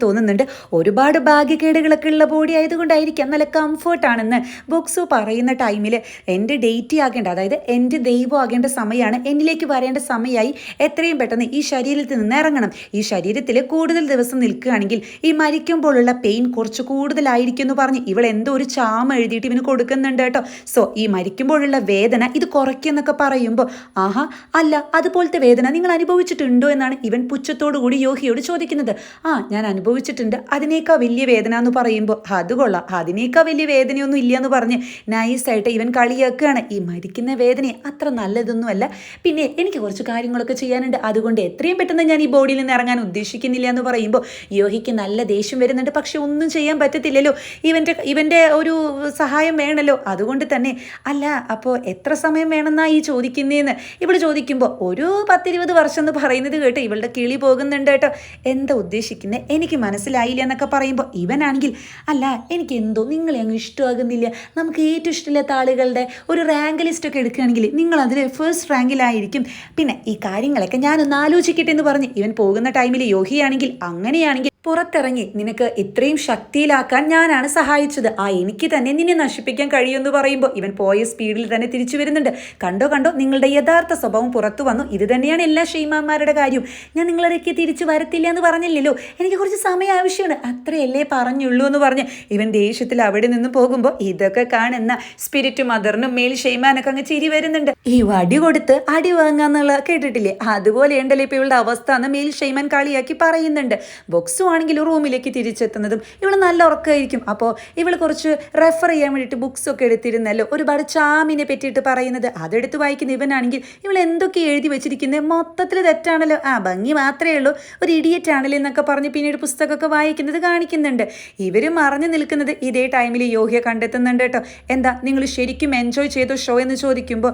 തോന്നുന്നുണ്ട്. ഒരുപാട് ഭാഗ്യക്കേടുകളൊക്കെ ഉള്ള ബോഡി ആയതുകൊണ്ടായിരിക്കാം. നല്ല കംഫർട്ടാണെന്ന് ബോക്സു പറയുന്ന ടൈമിൽ എന്റെ ഡേറ്റി ആകേണ്ട അതായത് എന്റെ ദൈവം ആകേണ്ട സമയമാണ് എന്നിലേക്ക് വരേണ്ട സമയമായി എത്രയും പെട്ടെന്ന് ഈ ശരീരത്തിൽ നിന്ന് ഇറങ്ങണം. ഈ ശരീരത്തിൽ കൂടുതൽ ദിവസം നിൽക്കുകയാണെങ്കിൽ ഈ മരിക്കുമ്പോഴുള്ള പെയിൻ കുറച്ച് കൂടുതലായിരിക്കും എന്ന് പറഞ്ഞ് ഇവൾ എന്തോ ഒരു ചാമ എഴുതിയിട്ട് ഇവന് കൊടുക്കുന്നുണ്ട് കേട്ടോ. സോ ഈ മരിക്കുമ്പോഴുള്ള വേദന ഇത് കുറയ്ക്കുന്നൊക്കെ പറയുമ്പോൾ ആഹാ അല്ല അതുപോലത്തെ വേദന നിങ്ങൾ അനുഭവിച്ചിട്ടുണ്ടോ? എന്നാണ് ഇവൻ പുച്ഛത്തോടു കൂടി യോഹിയോട് ചോദിക്കുന്നത്. ആ ഞാൻ അനുഭവിച്ചിട്ടുണ്ട്. അതിനേക്കാൾ വലിയ വേദന എന്ന് പറയുമ്പോൾ അത് കൊള്ളാം. അതിനേക്കാൾ വലിയ വേദനയൊന്നും ഇല്ല എന്ന് പറഞ്ഞ് നൈസായിട്ട് ഇവൻ കളിയാക്കുകയാണ്. ഈ മരിക്കുന്ന വേദന അത്ര നല്ലതൊന്നുമല്ല. പിന്നെ എനിക്ക് കുറച്ച് കാര്യങ്ങളൊക്കെ ചെയ്യാനുണ്ട്. അതുകൊണ്ട് എത്രയും പെട്ടെന്ന് ഞാൻ ഈ ബോഡിയിൽ നിന്ന് ഇറങ്ങാൻ ഉദ്ദേശിക്കുന്നില്ല എന്ന് പറയുമ്പോൾ യോഹിക്ക് നല്ല ദേഷ്യം വരുന്നുണ്ട്. പക്ഷെ ഒന്നും ചെയ്യാൻ പറ്റത്തില്ലല്ലോ. ഇവന്റെ ഇവന്റെ ഒരു സഹായം വേണമല്ലോ അതുകൊണ്ട് തന്നെ അല്ല അപ്പോൾ എത്ര സമയം വേണമെന്നാണ് ഈ ചോദിക്കുന്നതെന്ന് ഇവൾ ചോദിക്കുമ്പോൾ ഒരു പത്തിരുപത് വർഷം എന്ന് പറയുന്നത് കേട്ടോ ഇവളുടെ കിളി പോകുന്നുണ്ട് കേട്ടോ. എന്താ ഉദ്ദേശിക്കുന്നത് എനിക്ക് മനസ്സിലായില്ല എന്നൊക്കെ പറയുമ്പോൾ ഇവനാണെങ്കിൽ അല്ല എനിക്ക് എന്തോ നിങ്ങളെ അങ്ങ് ഇഷ്ടമാകുന്നില്ല. നമുക്ക് ഏറ്റവും ഇഷ്ടമില്ലാത്ത ആളുകളുടെ ഒരു റാങ്ക് ലിസ്റ്റ് ഒക്കെ എടുക്കുകയാണെങ്കിൽ നിങ്ങൾ അതിൽ ഫസ്റ്റ് റാങ്കിലായിരിക്കും. പിന്നെ ഈ കാര്യങ്ങളൊക്കെ ഞാനൊന്ന് ആലോചിക്കട്ടെ എന്ന് പറഞ്ഞ് ഇവൻ പോകുന്ന ടൈമിൽ യോഹിയാണെങ്കിൽ അങ്ങനെയാണെങ്കിൽ പുറത്തിറങ്ങി. നിനക്ക് ഇത്രയും ശക്തിയിലാക്കാൻ ഞാനാണ് സഹായിച്ചത്. ആ എനിക്ക് തന്നെ നിന്നെ നശിപ്പിക്കാൻ കഴിയുമെന്ന് പറയുമ്പോൾ ഇവൻ പോയ സ്പീഡിൽ തന്നെ തിരിച്ചു വരുന്നുണ്ട്. കണ്ടോ കണ്ടോ? നിങ്ങളുടെ യഥാർത്ഥ സ്വഭാവം പുറത്തു വന്നു. ഇത് തന്നെയാണ് എല്ലാ ഷെയ്മാന്മാരുടെ കാര്യം. ഞാൻ നിങ്ങളിടയ്ക്ക് തിരിച്ചു വരത്തില്ല എന്ന് പറഞ്ഞില്ലല്ലോ. എനിക്ക് കുറച്ച് സമയം ആവശ്യമാണ്. അത്രയല്ലേ പറഞ്ഞുള്ളൂ എന്ന് പറഞ്ഞ് ഇവൻ ദേഷ്യത്തിൽ അവിടെ നിന്ന് പോകുമ്പോൾ ഇതൊക്കെ കാണുന്ന സ്പിരിറ്റ് മദറിനും മേൽ ഷെയ്മാനൊക്കെ അങ്ങ് ചിരി വരുന്നുണ്ട്. ഈ വടി കൊടുത്ത് അടി വാങ്ങാന്നുള്ള കേട്ടിട്ടില്ലേ? അതുപോലെ ഉണ്ടല്ലോ ഇപ്പോൾ ഇവളുടെ അവസ്ഥ എന്ന് മേൽ ഷെയ്മാൻ കളിയാക്കി പറയുന്നുണ്ട്. ബോക്സു ആണെങ്കിൽ റൂമിലേക്ക് തിരിച്ചെത്തുന്നതും ഇവൾ നല്ല ഉറക്കമായിരിക്കും അപ്പോൾ ഇവൾ കുറച്ച് റെഫർ ചെയ്യാൻ വേണ്ടിയിട്ട് ബുക്സ് ഒക്കെ എടുത്തിരുന്നല്ലോ. ഒരുപാട് ചാമിനെ പറ്റിയിട്ട് പറയുന്നത് അതെടുത്ത് വായിക്കുന്ന ഇവനാണെങ്കിൽ ഇവൾ എന്തൊക്കെ എഴുതി വെച്ചിരിക്കുന്നത് മൊത്തത്തിൽ തെറ്റാണല്ലോ. ആ ഭംഗി മാത്രമേ ഉള്ളൂ. ഒരു ഇഡിയറ്റ് ആണല്ലോ എന്നൊക്കെ പറഞ്ഞ് പിന്നീട് പുസ്തകമൊക്കെ വായിക്കുന്നത് കാണിക്കുന്നുണ്ട്. ഇവർ മറഞ്ഞു നിൽക്കുന്നത് ഇതേ ടൈമിൽ യോഗ്യ കണ്ടെത്തുന്നുണ്ട് കേട്ടോ. എന്താ നിങ്ങൾ ശരിക്കും എൻജോയ് ചെയ്തോ ഷോ എന്ന് ചോദിക്കുമ്പോൾ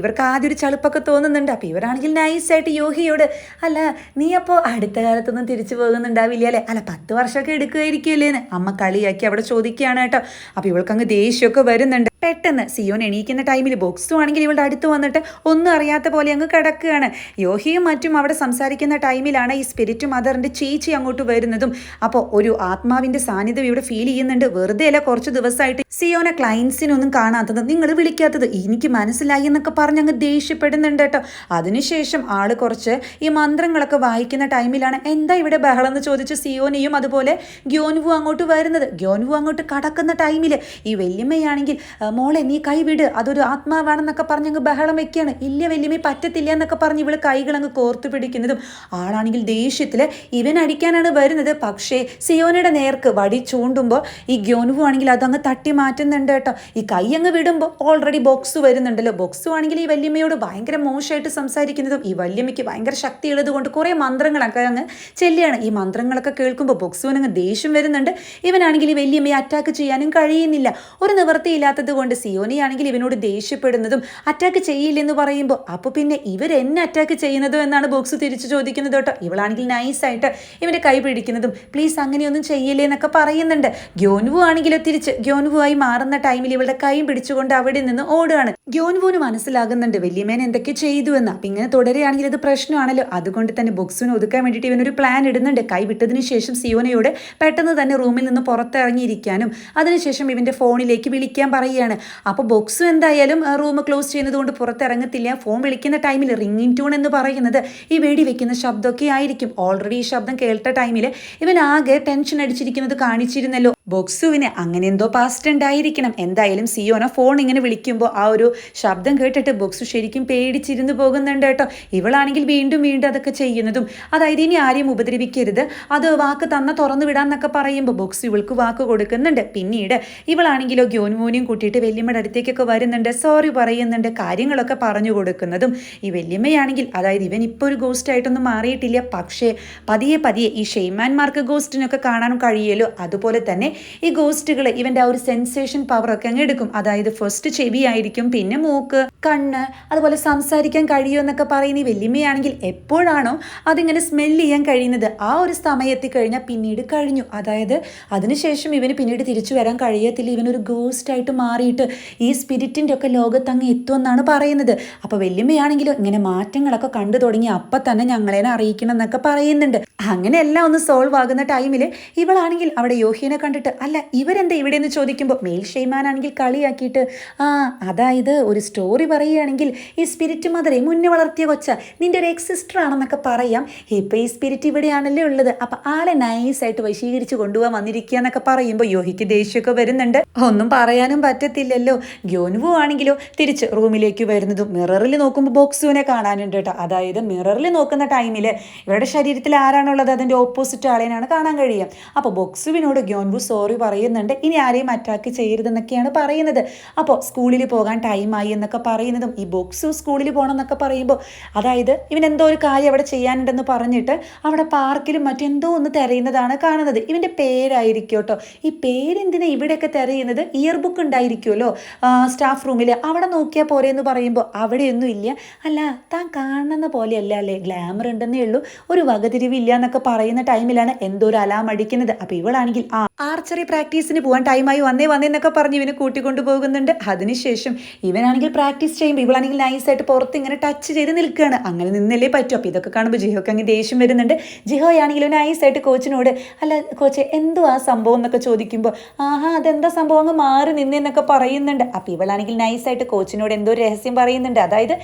ഇവർക്ക് ആദ്യം ഒരു ചളുപ്പൊക്കെ തോന്നുന്നുണ്ട്. അപ്പോൾ ഇവരാണെങ്കിൽ നൈസായിട്ട് യോഹിയോട് അല്ല നീ അപ്പോൾ അടുത്ത കാലത്തൊന്നും തിരിച്ചു പോകുന്നുണ്ടാവില്ല അല്ലേ? അല്ല പത്ത് വർഷമൊക്കെ എടുക്കുമായിരിക്കുമല്ലേ എന്ന് അമ്മ കളിയാക്കി അവിടെ ചോദിക്കുകയാണ് കേട്ടോ. അപ്പോൾ ഇവൾക്കങ്ങ് ദേഷ്യമൊക്കെ വരുന്നുണ്ട്. പെട്ടെന്ന് സിയോൻ എണീക്കുന്ന ടൈമിൽ ബോക്സും ആണെങ്കിൽ ഇവളുടെ അടുത്ത് വന്നിട്ട് ഒന്നും അറിയാത്ത പോലെ അങ്ങ് കിടക്കുകയാണ്. യോഹിയും മറ്റും അവിടെ സംസാരിക്കുന്ന ടൈമിലാണ് ഈ സ്പിരിറ്റ് മദറിന്റെ ചേച്ചി അങ്ങോട്ട് വരുന്നതും. അപ്പോൾ ഒരു ആത്മാവിന്റെ സാന്നിധ്യം ഇവിടെ ഫീൽ ചെയ്യുന്നുണ്ട്. വെറുതെ അല്ല കുറച്ച് ദിവസമായിട്ട് സിയോനെ ക്ലയൻസിനൊന്നും കാണാത്തത് നിങ്ങൾ വിളിക്കാത്തത് എനിക്ക് മനസ്സിലായി എന്നൊക്കെ പറഞ്ഞ് അങ്ങ് ദേഷ്യപ്പെടുന്നുണ്ട് കേട്ടോ. അതിനുശേഷം ആൾ കുറച്ച് ഈ മന്ത്രങ്ങളൊക്കെ വായിക്കുന്ന ടൈമിലാണ് എന്താ ഇവിടെ ബഹളം എന്ന് ചോദിച്ച് സിയോനെയും അതുപോലെ ഗ്യോൻവു അങ്ങോട്ട് വരുന്നത്. ഗ്യോൻവു അങ്ങോട്ട് കടക്കുന്ന ടൈമിൽ ഈ വല്യമ്മയാണെങ്കിൽ "ആ, മോളെ നീ കൈ വിട്. അതൊരു ആത്മാവാണെന്നൊക്കെ പറഞ്ഞ് അങ്ങ് ബഹളം വെക്കുകയാണ്. ഇല്ല വല്യമ്മ പറ്റത്തില്ല എന്നൊക്കെ പറഞ്ഞ് ഇവൾ കൈകളങ്ങ് കോർത്തു പിടിക്കുന്നതും ആളാണെങ്കിൽ ദേഷ്യത്തിൽ ഇവൻ അടിക്കാനാണ് വരുന്നത്. പക്ഷേ സിയോനയുടെ നേർക്ക് വടി ചൂണ്ടുമ്പോൾ ഈ ഗ്യോനുവു ആണെങ്കിൽ അതങ്ങ് തട്ടി മാറ്റുന്നുണ്ട് കേട്ടോ. ഈ കൈ അങ്ങ് വിടുമ്പോൾ ഓൾറെഡി ബോക്സ് വരുന്നുണ്ടല്ലോ. ബോക്സ് ആണെങ്കിൽ ഈ വല്യമ്മയോട് ഭയങ്കര മോശമായിട്ട് സംസാരിക്കുന്നതും ഈ വല്യമ്മയ്ക്ക് ഭയങ്കര ശക്തിയുള്ളത് കൊണ്ട് കുറേ മന്ത്രങ്ങളൊക്കെ അങ്ങ് ചെല്ലുകയാണ്. ഈ മന്ത്രങ്ങളൊക്കെ കേൾക്കുമ്പോൾ ബോക്സുവിനങ്ങ് ദേഷ്യം വരുന്നുണ്ട്. ഇവനാണെങ്കിൽ ഈ വല്യമ്മയെ അറ്റാക്ക് ചെയ്യാനും കഴിയുന്നില്ല. ഒരു നിവൃത്തിയില്ലാത്തത് കൊണ്ട് സിയോനിയാണെങ്കിൽ ഇവനോട് ദേഷ്യപ്പെടുന്നതും അറ്റാക്ക് ചെയ്യില്ലെന്ന് പറയുമ്പോൾ അപ്പോൾ പിന്നെ ഇവർ എന്നെ അറ്റാക്ക് ചെയ്യുന്നതോ എന്നാണ് ബോക്സ് തിരിച്ചു ചോദിക്കുന്നത് കേട്ടോ. ഇവളാണെങ്കിൽ നൈസായിട്ട് ഇവന്റെ കൈ പിടിക്കുന്നതും പ്ലീസ് അങ്ങനെയൊന്നും ചെയ്യില്ലേ എന്നൊക്കെ പറയുന്നുണ്ട്. ഗ്യോൻവു ആണെങ്കിലോ തിരിച്ച് ഗ്യോൻവു ആയി മാറുന്ന ടൈമിൽ ഇവളുടെ കൈ പിടിച്ചുകൊണ്ട് അവിടെ നിന്ന് ഓടുകയാണ്. ഗ്യോൻവുവിന് മനസ്സിലാകുന്നുണ്ട് വലിയമേൻ എന്തൊക്കെ ചെയ്തു എന്ന്. അപ്പം ഇങ്ങനെ തുടരുകയാണെങ്കിൽ അത് പ്രശ്നമാണല്ലോ. അതുകൊണ്ട് തന്നെ ബോക്സിന് ഒതുക്കാൻ വേണ്ടിയിട്ട് ഇവനൊരു പ്ലാൻ ഇടുന്നുണ്ട്. കൈ വിട്ടതിന് ശേഷം സിയോനയോട് പെട്ടെന്ന് തന്നെ റൂമിൽ നിന്ന് പുറത്തിറങ്ങിയിരിക്കാനും അതിനുശേഷം ഇവന്റെ ഫോണിലേക്ക് വിളിക്കാൻ പറയുകയാണ്. അപ്പോൾ ബോക്സും എന്തായാലും റൂം ക്ലോസ് ചെയ്യുന്നത് കൊണ്ട് പുറത്തിറങ്ങത്തില്ല. ഫോൺ വിളിക്കുന്ന ടൈമിൽ റിംഗിൻ ട്യൂൺ എന്ന് പറയുന്നത് ഈ വേടി വെക്കുന്ന ശബ്ദമൊക്കെ ആയിരിക്കും. ഓൾറെഡി ഈ ശബ്ദം കേൾത്ത ടൈമിൽ ഇവൻ ആകെ ടെൻഷൻ അടിച്ചിരിക്കുന്നത് കാണിച്ചിരുന്നല്ലോ. ബോക്സുവിന് അങ്ങനെ എന്തോ പാസ്റ്റ് ഉണ്ടായിരിക്കണം. എന്തായാലും സിയോനെ ഫോൺ ഇങ്ങനെ വിളിക്കുമ്പോൾ ആ ഒരു ശബ്ദം കേട്ടിട്ട് ബോക്സു ശരിക്കും പേടിച്ചിരുന്നു പോകുന്നുണ്ട് കേട്ടോ. ഇവളാണെങ്കിൽ വീണ്ടും വീണ്ടും അതൊക്കെ ചെയ്യുന്നതും. അതായത് ഇനി ആരെയും ഉപദ്രവിക്കരുത്. അത് വാക്ക് തന്ന തുറന്നു വിടാന്നൊക്കെ പറയുമ്പോൾ ബോക്സ് ഇവൾക്ക് വാക്ക് കൊടുക്കുന്നുണ്ട്. പിന്നീട് ഇവളാണെങ്കിലോ ഗ്യോൻമോനിയും കൂട്ടിയിട്ട് വല്യമ്മയുടെ അടുത്തേക്കൊക്കെ വരുന്നുണ്ട്. സോറി പറയുന്നുണ്ട്. കാര്യങ്ങളൊക്കെ പറഞ്ഞു കൊടുക്കുന്നതും ഈ വല്യമ്മയാണെങ്കിൽ അതായത് ഇവൻ ഇപ്പോൾ ഒരു ഗോസ്റ്റ് ആയിട്ടൊന്നും മാറിയിട്ടില്ല. പക്ഷേ പതിയെ പതിയെ ഈ ഷെയ്മാൻമാർക്ക് ഗോസ്റ്റിനൊക്കെ കാണാനും കഴിയുമല്ലോ. അതുപോലെ തന്നെ ഈ ഗോസ്റ്റുകൾ ഇവന്റെ ആ ഒരു സെൻസേഷൻ പവറൊക്കെ അങ്ങ് എടുക്കും. അതായത് ഫസ്റ്റ് ചെവി ആയിരിക്കും പിന്നെ മൂക്ക് കണ്ണ് അതുപോലെ സംസാരിക്കാൻ കഴിയുമോ എന്നൊക്കെ പറയുന്ന ഈ വല്യമ്മയാണെങ്കിൽ എപ്പോഴാണോ അതിങ്ങനെ സ്മെല്ല് ചെയ്യാൻ കഴിയുന്നത്. ആ ഒരു സമയം കഴിഞ്ഞാൽ പിന്നീട് കഴിഞ്ഞു. അതായത് അതിനുശേഷം ഇവന് പിന്നീട് തിരിച്ചു വരാൻ കഴിയത്തില്ല. ഇവനൊരു ഗോസ്റ്റ് ആയിട്ട് മാറിയിട്ട് ഈ സ്പിരിറ്റിന്റെ ഒക്കെ ലോകത്ത് അങ്ങ് എത്തുമെന്നാണ് പറയുന്നത്. അപ്പോൾ വല്യമ്മയാണെങ്കിലും ഇങ്ങനെ മാറ്റങ്ങളൊക്കെ കണ്ടു തുടങ്ങി അപ്പം തന്നെ ഞങ്ങളെ അറിയിക്കണം എന്നൊക്കെ പറയുന്നുണ്ട്. അങ്ങനെ എല്ലാം ഒന്ന് സോൾവ് ആകുന്ന ടൈമിൽ ഇവളാണെങ്കിൽ അവിടെ യോഹിനെ കണ്ടിട്ട് അല്ല ഇവരെന്താ ഇവിടെ എന്ന് ചോദിക്കുമ്പോൾ മെയിൽ ഷെയ്മാനാണെങ്കിൽ കളിയാക്കിയിട്ട് ആ അതായത് ഒരു സ്റ്റോറി പറയുകയാണെങ്കിൽ ഈ സ്പിരിറ്റ് മദറെ മുന്നേ വളർത്തിയ കൊച്ച നിന്റെ ഒരു എക്സിസ്റ്റർ ആണെന്നൊക്കെ പറയാം. ഇപ്പം ഈ സ്പിരിറ്റ് ഇവിടെയാണല്ലേ ഉള്ളത്. അപ്പം ആളെ നൈസായിട്ട് വശീകരിച്ച് കൊണ്ടുപോകാൻ വന്നിരിക്കുക എന്നൊക്കെ പറയുമ്പോൾ യോഹിക്ക് ദേഷ്യമൊക്കെ വരുന്നുണ്ട്. ഒന്നും പറയാനും പറ്റത്തില്ലല്ലോ ഗ്യോനുവു ആണെങ്കിലോ തിരിച്ച് റൂമിലേക്ക് വരുന്നതും മിററിൽ നോക്കുമ്പോൾ ബോക്സുവിനെ കാണാനുണ്ട് കേട്ടോ. അതായത് മിററിൽ നോക്കുന്ന ടൈമിൽ ഇവരുടെ ശരീരത്തിൽ ആരാണുള്ളത്? അതിന്റെ ഓപ്പോസിറ്റ് ആളേനാണ് കാണാൻ കഴിയുക. അപ്പോൾ ബോക്സുവിനോട് ഗ്യോൻവു സോറി പറയുന്നുണ്ട്. ഇനി ആരെയും അറ്റാക്ക് ചെയ്യരുതെന്നൊക്കെയാണ് പറയുന്നത്. അപ്പോൾ സ്കൂളിൽ പോകാൻ ടൈമായി എന്നൊക്കെ പറയുന്നതും ഈ ബോക്സു സ്കൂളിൽ പോകണം എന്നൊക്കെ പറയുമ്പോൾ അതായത് ഇവൻ എന്തോ ഒരു കാര്യം അവിടെ ചെയ്യാനുണ്ടെന്ന് പറഞ്ഞിട്ട് അവിടെ പാർക്കിലും മറ്റെന്തോ ഒന്ന് തിരയുന്നതാണ് കാണുന്നത്. ഇവന്റെ പേരായിരിക്കും കേട്ടോ. ഈ പേരെന്തിനാ ഇവിടെയൊക്കെ തിരയുന്നത്? ഇയർ ബുക്ക് ഉണ്ടായിരിക്കുമല്ലോ സ്റ്റാഫ് റൂമിൽ അവിടെ നോക്കിയാൽ പോരെ എന്ന് പറയുമ്പോൾ അവിടെയൊന്നും ഇല്ല. അല്ല താൻ കാണുന്ന പോലെയല്ല അല്ലേ? ഗ്ലാമർ ഉണ്ടെന്നേ ഉള്ളൂ. ഒരു വകതിരിവില്ല എന്നൊക്കെ പറയുന്ന ടൈമിലാണ് എന്തോ ഒരു അലാം അടിക്കുന്നത്. അപ്പോൾ ഇവളാണെങ്കിൽ ആ ആർച്ചറി പ്രാക്ടീസിന് പോകാൻ ടൈമായി വന്നേ വന്നേ എന്നൊക്കെ പറഞ്ഞ് ഇവനെ കൂട്ടിക്കൊണ്ടു പോകുന്നുണ്ട്. അതിനുശേഷം ഇവനാണെങ്കിൽ പ്രാക്ടീസ് ചെയ്യുമ്പോൾ ഇവളാണെങ്കിൽ നൈസായിട്ട് പുറത്ത് ഇങ്ങനെ ടച്ച് ചെയ്ത് നിൽക്കുകയാണ്. അങ്ങനെ നിന്നല്ലേ പറ്റും. അപ്പോൾ ഇതൊക്കെ കാണുമ്പോൾ ജിഹോക്ക് അങ്ങ് ദേഷ്യം വരുന്നുണ്ട്. ജിഹോയാണെങ്കിലും നൈസായിട്ട് കോച്ചിനോട് അല്ല കോച്ച് എന്തോ ആ സംഭവം? എന്നൊക്കെ ചോദിക്കുമ്പോൾ ആഹാ അതെന്താ സംഭവം? അങ്ങ് മാറി നിന്നെന്നൊക്കെ പറയുന്നുണ്ട്. അപ്പോൾ ഇവളാണെങ്കിൽ നൈസായിട്ട് കോച്ചിനോട് എന്തോ രഹസ്യം പറയുന്നുണ്ട്. അതായത്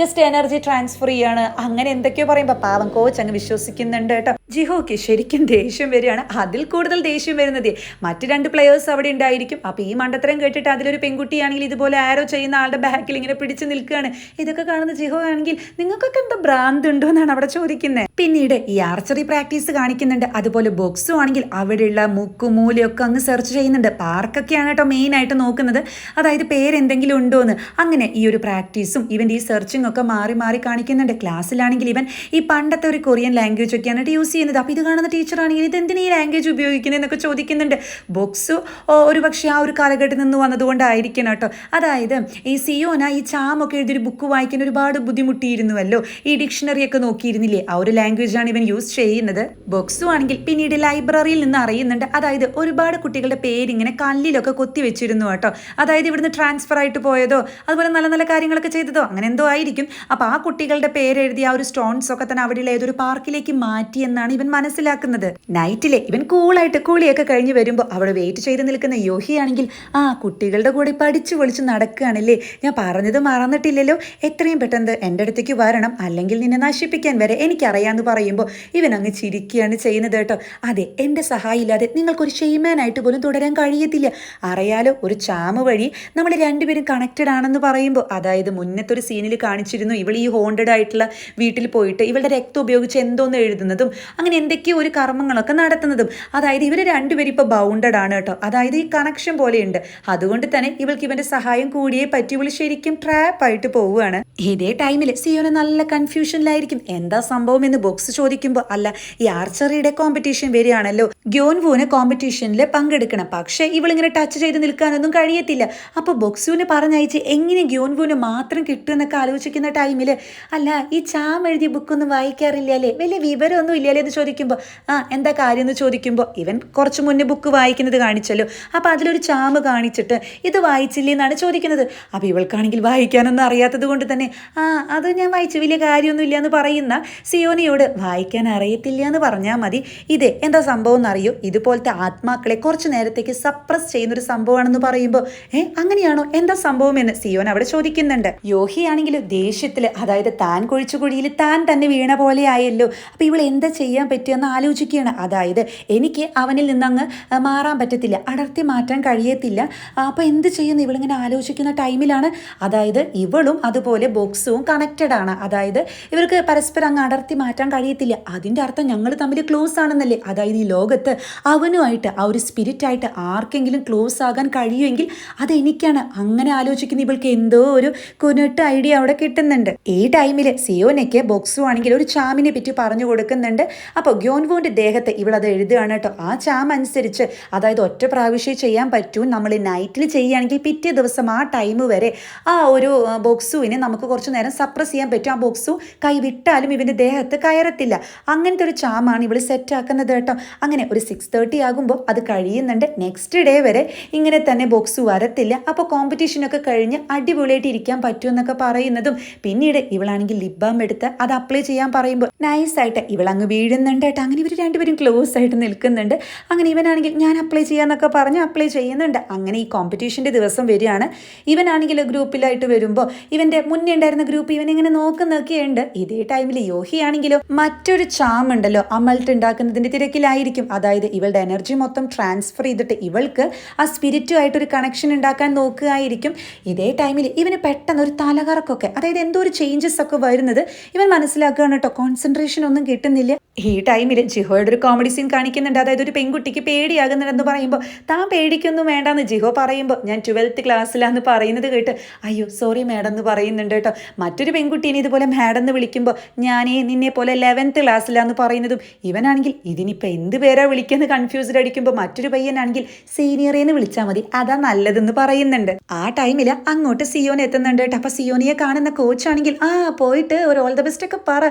ജസ്റ്റ് എനർജി ട്രാൻസ്ഫർ ചെയ്യാണ്. അങ്ങനെ എന്തൊക്കെയോ പറയുമ്പോൾ പാവം കോച്ച് അങ്ങ് വിശ്വസിക്കുന്നുണ്ട് കേട്ടോ. ജിഹോക്ക് ശരിക്കും ദേഷ്യം വരികയാണ്. അതിൽ കൂടുതൽ ദേഷ്യം വരുന്നത് മറ്റു രണ്ട് പ്ലെയേഴ്സ് അവിടെ ഉണ്ടായിരിക്കും. അപ്പോൾ ഈ മണ്ടത്തരം കേട്ടിട്ട് അതിലൊരു പെൺകുട്ടിയാണെങ്കിൽ ഇതുപോലെ ആരോ ചെയ്യുന്ന ആളുടെ ബാക്കിൽ ഇങ്ങനെ പിടിച്ചു നിൽക്കുകയാണ്. ഇതൊക്കെ കാണുന്ന ജിഹോ ആണെങ്കിൽ നിങ്ങൾക്കൊക്കെ എന്താ ഭ്രാന്ത് ഉണ്ടോ എന്നാണ് അവിടെ ചോദിക്കുന്നത് പിന്നീട് ഈ ആർച്ചറി പ്രാക്ടീസ് കാണിക്കുന്നുണ്ട്. അതുപോലെ ബോക്സും ആണെങ്കിൽ അവിടെയുള്ള മുക്കും മൂലയൊക്കെ അങ്ങ് സെർച്ച് ചെയ്യുന്നുണ്ട്. പാർക്കൊക്കെയാണ് കേട്ടോ മെയിനായിട്ട് നോക്കുന്നത്. അതായത് പേരെന്തെങ്കിലും ഉണ്ടോ എന്ന് അങ്ങനെ ഈ ഒരു പ്രാക്ടീസും ഇവന്റെ ഈ സെർച്ചിങ് ഒക്കെ മാറി മാറി കാണിക്കുന്നുണ്ട്. ക്ലാസ്സിലാണെങ്കിൽ ഇവൻ ഈ പണ്ടത്തെ ഒരു കൊറിയൻ ലാംഗ്വേജ് ഒക്കെയാണ് യൂസ് ചെയ്യുന്നത്. അപ്പോൾ ഇത് കാണുന്ന ടീച്ചറാണെങ്കിൽ ഇത് എന്തിനാ ഈ ലാംഗ്വേജ് ഉപയോഗിക്കുന്നത് എന്നൊക്കെ ചോദിക്കുന്നുണ്ട്. ബുക്സ് ഒരു പക്ഷേ ആ ഒരു കാലഘട്ടത്തിൽ നിന്ന് വന്നതുകൊണ്ടായിരിക്കണം കേട്ടോ. അതായത് ഈ സിയോന ഈ ചാമൊക്കെ എഴുതിയൊരു ബുക്ക് വായിക്കാൻ ഒരുപാട് ബുദ്ധിമുട്ടിയിരുന്നുവല്ലോ. ഈ ഡിക്ഷണറി ഒക്കെ നോക്കിയിരുന്നില്ലേ. ആ ഒരു ലാംഗ്വേജ് ആണ് ഇവൻ യൂസ് ചെയ്യുന്നത്. ബുക്സും ആണെങ്കിൽ പിന്നീട് ലൈബ്രറിയിൽ നിന്ന് അറിയുന്നുണ്ട്. അതായത് ഒരുപാട് കുട്ടികളുടെ പേരിങ്ങനെ കല്ലിലൊക്കെ കൊത്തി വെച്ചിരുന്നു കേട്ടോ. അതായത് ഇവിടുന്ന് ട്രാൻസ്ഫർ ആയിട്ട് പോയതോ അതുപോലെ നല്ല നല്ല കാര്യങ്ങളൊക്കെ ചെയ്തതോ അങ്ങനെ എന്തോ ആയിരിക്കും. അപ്പോൾ ആ കുട്ടികളുടെ പേരെഴുതി ആ ഒരു സ്റ്റോൺസ് ഒക്കെ തന്നെ അവിടെയുള്ള ഏതൊരു പാർക്കിലേക്ക് മാറ്റി എന്നാണ് ഇവൻ മനസ്സിലാക്കുന്നത്. നൈറ്റിലെ ഇവൻ കൂളായിട്ട് കൂളിയൊക്കെ കഴിഞ്ഞ് വരുമ്പോൾ അവിടെ വെയിറ്റ് ചെയ്ത് നിൽക്കുന്ന യോഹിയാണെങ്കിൽ ആ കുട്ടികളുടെ കൂടെ പഠിച്ചു പൊളിച്ച് നടക്കുകയാണല്ലേ? ഞാൻ പറഞ്ഞത് മറന്നിട്ടില്ലല്ലോ. എത്രയും പെട്ടെന്ന് എന്റെ അടുത്തേക്ക് വരണം. അല്ലെങ്കിൽ നിന്നെ നശിപ്പിക്കാൻ വരെ എനിക്കറിയാമെന്ന് പറയുമ്പോൾ ഇവൻ അങ്ങ് ചിരിക്കുകയാണ് ചെയ്യുന്നത് കേട്ടോ. അതെ എന്റെ സഹായം ഇല്ലാതെ നിങ്ങൾക്കൊരു ഷെയ്മാനായിട്ട് പോലും തുടരാൻ കഴിയത്തില്ല. അറിയാലോ ഒരു ചാമ വഴി നമ്മൾ രണ്ടുപേരും കണക്റ്റഡ് ആണെന്ന് പറയുമ്പോൾ അതായത് മുന്നത്തെ ഒരു സീനിൽ കാണിച്ചിരുന്നു ഇവൾ ഈ ഹോണ്ടഡ് ആയിട്ടുള്ള വീട്ടിൽ പോയിട്ട് ഇവളുടെ രക്തം ഉപയോഗിച്ച് എന്തോന്ന് എഴുതുന്നതും അങ്ങനെ എന്തൊക്കെയോ ഒരു കർമ്മങ്ങളൊക്കെ നടത്തുന്നതും. അതായത് ഇവർ രണ്ടുപേരും ഇപ്പോൾ ബൗണ്ടഡ് ആണ് കേട്ടോ. അതായത് ഈ കണക്ഷൻ പോലെയുണ്ട്. അതുകൊണ്ട് തന്നെ ഇവൾക്ക് ഇവന്റെ സഹായം കൂടിയേ പറ്റി. ഇവൾ ശരിക്കും ട്രാപ്പ് ആയിട്ട് പോവുകയാണ്. ഇതേ ടൈമിൽ സിയോന നല്ല കൺഫ്യൂഷനിലായിരിക്കും എന്താ സംഭവം എന്ന് ബോക്സ് ചോദിക്കുമ്പോൾ അല്ല ഈ ആർച്ചറിയുടെ കോമ്പറ്റീഷൻ വരികയാണല്ലോ. ഗ്യോൻവൂനെ കോമ്പറ്റീഷനിൽ പങ്കെടുക്കണം. പക്ഷേ ഇവളിങ്ങനെ ടച്ച് ചെയ്ത് നിൽക്കാനൊന്നും കഴിയത്തില്ല അപ്പോൾ ബൊക്സുവിന് പറഞ്ഞയച്ച് എങ്ങനെ ഗ്യോൻവുവിന് മാത്രം കിട്ടുമെന്നൊക്കെ ആലോചിക്കുന്ന ടൈമിൽ അല്ല ഈ ചാം എഴുതിയ ബുക്കൊന്നും വായിക്കാറില്ല അല്ലേ വലിയ വിവരമൊന്നും ഇല്ലല്ലേ എന്ന് ചോദിക്കുമ്പോൾ ആ എന്താ കാര്യം എന്ന് ചോദിക്കുമ്പോൾ ഇവൻ കുറച്ച് മുന്നേ ബുക്ക് വായിക്കുന്നത് കാണിച്ചല്ലോ. അപ്പോൾ അതിലൊരു ചാമ് കാണിച്ചിട്ട് ഇത് വായിച്ചില്ലേ എന്നാണ് ചോദിക്കുന്നത്. അപ്പോൾ ഇവൾക്കാണെങ്കിൽ വായിക്കാനൊന്നും അറിയാത്തത് കൊണ്ട് തന്നെ ആ അത് ഞാൻ വായിച്ചു വലിയ കാര്യമൊന്നും ഇല്ല എന്ന് പറയുന്ന സിയോനിയോട് വായിക്കാൻ അറിയത്തില്ല എന്ന് പറഞ്ഞാൽ മതി. ഇതേ എന്താ സംഭവം എന്നറിയോ? ഇതുപോലത്തെ ആത്മാക്കളെ കുറച്ച് നേരത്തേക്ക് സപ്രസ് ചെയ്യുന്നൊരു സംഭവമാണെന്ന് പറയുമ്പോൾ ഏ അങ്ങനെയാണോ? എന്താ സംഭവം? എന്ന് സിയോൻ അവിടെ ചോദിക്കുന്നുണ്ട്. യോഹിയാണെങ്കിൽ ദേഷ്യത്തിൽ അതായത് താൻ കുഴിച്ചു കുഴിയിൽ താൻ തന്നെ വീണ പോലെ ആയല്ലോ. അപ്പോൾ ഇവൾ എന്താ ചെയ്യാൻ പറ്റുമെന്ന് ആലോചിക്കുകയാണ്. അതായത് എനിക്ക് അവനിൽ നിന്നങ്ങ് മാറാൻ പറ്റത്തില്ല അടർത്തി മാറ്റാൻ കഴിയത്തില്ല. അപ്പോൾ എന്ത് ചെയ്യുന്നു? ഇവളിങ്ങനെ ആലോചിക്കുന്ന ടൈമിലാണ്. അതായത് ഇവളും അതുപോലെ ബോക്സും കണക്റ്റഡ് ആണ്. അതായത് ഇവർക്ക് പരസ്പരം അങ്ങ് അടർത്തി മാറ്റാൻ കഴിയത്തില്ല. അതിന്റെ അർത്ഥം ഞങ്ങൾ തമ്മിൽ ക്ലോസ് ആണെന്നല്ലേ. അതായത് ഈ ലോകത്ത് അവനുമായിട്ട് ആ ഒരു സ്പിരിറ്റായിട്ട് ആർക്കെങ്കിലും ക്ലോസ് ആകാൻ കഴിയുമെങ്കിൽ അത് എനിക്കാണ് അങ്ങനെ ആലോചിക്കുന്ന ഇവൾക്ക് എന്തോ ഒരു കുനിട്ട് ഐഡിയ അവിടെ കിട്ടുന്നുണ്ട്. ഈ ടൈമിൽ സിയോനയ്ക്ക് ബോക്സു ആണെങ്കിൽ ഒരു ചാമിനെ പറ്റി പറഞ്ഞു കൊടുക്കുന്നുണ്ട്. അപ്പോൾ ഗ്യോൻവോന്റെ ദേഹത്ത് ഇവളത് എഴുതുകയാണ് കേട്ടോ. ആ ചാം അനുസരിച്ച് അതായത് ഒറ്റ പ്രാവശ്യം ചെയ്യാൻ പറ്റൂ. നമ്മൾ നൈറ്റിൽ ചെയ്യുകയാണെങ്കിൽ പിറ്റേ ദിവസം ആ ടൈം വരെ ആ ഒരു ബോക്സുവിനെ നമുക്ക് കുറച്ച് നേരം സപ്രസ് ചെയ്യാൻ പറ്റും. ആ ബോക്സു കൈ വിട്ടാലും ഇവന്റെ ദേഹത്ത് കയറത്തില്ല. അങ്ങനത്തെ ഒരു ചാമാണ് ഇവൾ സെറ്റ് ആക്കുന്നത് കേട്ടോ. അങ്ങനെ ഒരു സിക്സ് തേർട്ടി ആകുമ്പോൾ അത് കഴിയുന്നുണ്ട്. നെക്സ്റ്റ് ഡേ വരെ ഇങ്ങനെ തന്നെ ബോക്സ് വരത്തില്ല. അപ്പോൾ കോമ്പറ്റീഷനൊക്കെ കഴിഞ്ഞ് അടിപൊളിയായിട്ട് ഇരിക്കാൻ പറ്റുമെന്നൊക്കെ പറയുന്നതും പിന്നീട് ഇവളാണെങ്കിൽ ലിപ് ബാം എടുത്ത് അത് അപ്ലൈ ചെയ്യാൻ പറയുമ്പോൾ നൈസായിട്ട് ഇവളങ്ങ് വീഴുന്നുണ്ട് കേട്ടോ അങ്ങനെ ഇവർ രണ്ടുപേരും ക്ലോസ് ആയിട്ട് നിൽക്കുന്നുണ്ട്. അങ്ങനെ ഇവനാണെങ്കിൽ ഞാൻ അപ്ലൈ ചെയ്യാമെന്നൊക്കെ പറഞ്ഞ് അപ്ലൈ ചെയ്യുന്നുണ്ട്. അങ്ങനെ ഈ കോമ്പറ്റീഷന്റെ ദിവസം വരികയാണ്. ഇവനാണെങ്കിൽ ഗ്രൂപ്പിലായിട്ട് വരുമ്പോൾ ഇവന്റെ മുന്നേ ഉണ്ടായിരുന്ന ഗ്രൂപ്പ് ഇവനിങ്ങനെ നോക്കുന്നൊക്കെയുണ്ട്. ഇതേ ടൈമിൽ യോഹിയാണെങ്കിലോ മറ്റൊരു ചാം ഉണ്ടല്ലോ. അമൾട്ട് ഉണ്ടാക്കുന്നതിന്റെ തിരക്കിലായിരിക്കും. അതായത് ഇവളുടെ എനർജി മൊത്തം ട്രാൻസ്ഫർ ചെയ്തിട്ട് ഇവൾക്ക് ആ സ്പിരിറ്റുമായിട്ടൊരു കണക്ഷൻ ഉണ്ടാക്കാൻ നോക്കുകയായിരിക്കും. ഇതേ ടൈമിൽ ഇവന് പെട്ടെന്ന് ഒരു തലകറക്കൊക്കെ അതായത് എന്തോ ഒരു ചേഞ്ചസ് ഒക്കെ വരുന്നത് ഇവൻ മനസ്സിലാക്കുകയാണ് കേട്ടോ കോൺസെൻട്രേഷൻ ഒന്നും കിട്ടുന്നില്ല. ഈ ടൈമിൽ ജിഹോയുടെ ഒരു കോമഡി സീൻ കാണിക്കുന്നുണ്ട്. അതായത് ഒരു പെൺകുട്ടിക്ക് പേടിയാകുന്നുണ്ടെന്ന് പറയുമ്പോൾ താൻ പേടിക്കൊന്നും വേണ്ടെന്ന് ജിഹോ പറയുമ്പോൾ ഞാൻ ട്വൽത്ത് ക്ലാസ്സിലാന്ന് പറയുന്നത് കേട്ട് അയ്യോ സോറി മാഡം എന്ന് പറയുന്നുണ്ട് കേട്ടോ. മറ്റൊരു പെൺകുട്ടീനെ ഇതുപോലെ മാഡം എന്ന് വിളിക്കുമ്പോൾ ഞാനേ നിന്നെ പോലെ ലെവൻത്ത് ക്ലാസ്സിലാന്ന് പറയുന്നതും ഇവനാണെങ്കിൽ ഇതിനിപ്പോൾ എന്ത് പേരാ വിളിക്കുന്നത് കൺഫ്യൂസ്ഡ് അടിക്കുമ്പോൾ മറ്റൊരു പയ്യനാണെങ്കിൽ സീനിയറേന്ന് വിളിച്ചാൽ മതി. അതാ നല്ലതെന്ന് പറയുന്നുണ്ട്. ആ ടൈമിൽ അങ്ങോട്ട് സിയോൻ എത്തുന്നുണ്ട് കേട്ടോ. അപ്പോൾ സിയോനിയെ കാണുന്ന കോച്ചാണെങ്കിൽ ആ പോയിട്ട് ഒരു ഓൾ ദ ബെസ്റ്റ് ഒക്കെ പറ.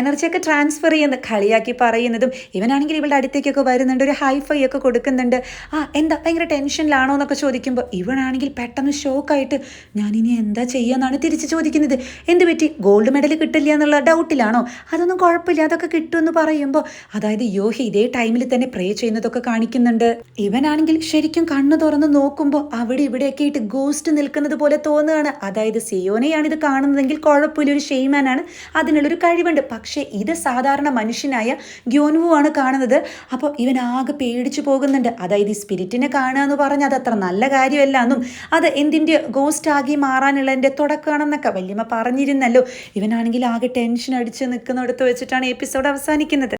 എനർജിയൊക്കെ ട്രാൻസ്ഫർ ചെയ്യുന്ന. കളിയാക്കി പറയുന്നതും ഇവനാണെങ്കിൽ ഇവളുടെ അടുത്തേക്കൊക്കെ വരുന്നുണ്ട് ഒരു ഹൈഫൈ ഒക്കെ കൊടുക്കുന്നുണ്ട്. ആ എന്താ ഭയങ്കര ടെൻഷനിലാണോ എന്നൊക്കെ ചോദിക്കുമ്പോൾ ഇവനാണെങ്കിൽ പെട്ടെന്ന് ഷോക്കായിട്ട് ഞാനിനി എന്താ ചെയ്യാന്നാണ് തിരിച്ച് ചോദിക്കുന്നത്. എന്ത് പറ്റി? ഗോൾഡ് മെഡൽ കിട്ടില്ല എന്നുള്ള ഡൗട്ടിലാണോ അതൊന്നും കുഴപ്പമില്ല അതൊക്കെ കിട്ടുമെന്ന് പറയുമ്പോൾ അതായത് യോഹി ഇതേ ടൈമിൽ തന്നെ പ്രേ ചെയ്യുന്നതൊക്കെ കാണിക്കുന്നുണ്ട്. ഇവനാണെങ്കിൽ ശരിക്കും കണ്ണു തുറന്ന് നോക്കുമ്പോൾ അവിടെ ഇവിടെയൊക്കെ ആയിട്ട് ഗോസ്റ്റ് നിൽക്കുന്നത് പോലെ തോന്നുകയാണ്. അതായത് സിയോനെയാണ് ഇത് കാണുന്നതെങ്കിൽ കുഴപ്പമില്ല ഒരു ഷെയ്മാനാണ് അതിനുള്ളൊരു കഴിവുണ്ട്. പക്ഷേ ഇത് സാധാരണ മനുഷ്യനായ ഗ്യോൻവു ആണ് കാണുന്നത്. അപ്പോൾ ഇവൻ ആകെ പേടിച്ചു പോകുന്നുണ്ട്. അതായത് ഈ സ്പിരിറ്റിനെ കാണുക എന്ന് പറഞ്ഞാൽ അത് അത്ര നല്ല കാര്യമല്ല എന്നും. അത് എന്തിന്റെ ഗോസ്റ്റ് ആകി മാറാനുള്ളതിന്റെ തുടക്കമാണെന്നൊക്കെ വല്യമ്മ പറഞ്ഞിരുന്നല്ലോ. ഇവനാണെങ്കിൽ ആകെ ടെൻഷൻ അടിച്ച് നിൽക്കുന്നിടത്ത് വെച്ചിട്ടാണ് എപ്പിസോഡ് അവസാനിക്കുന്നത്.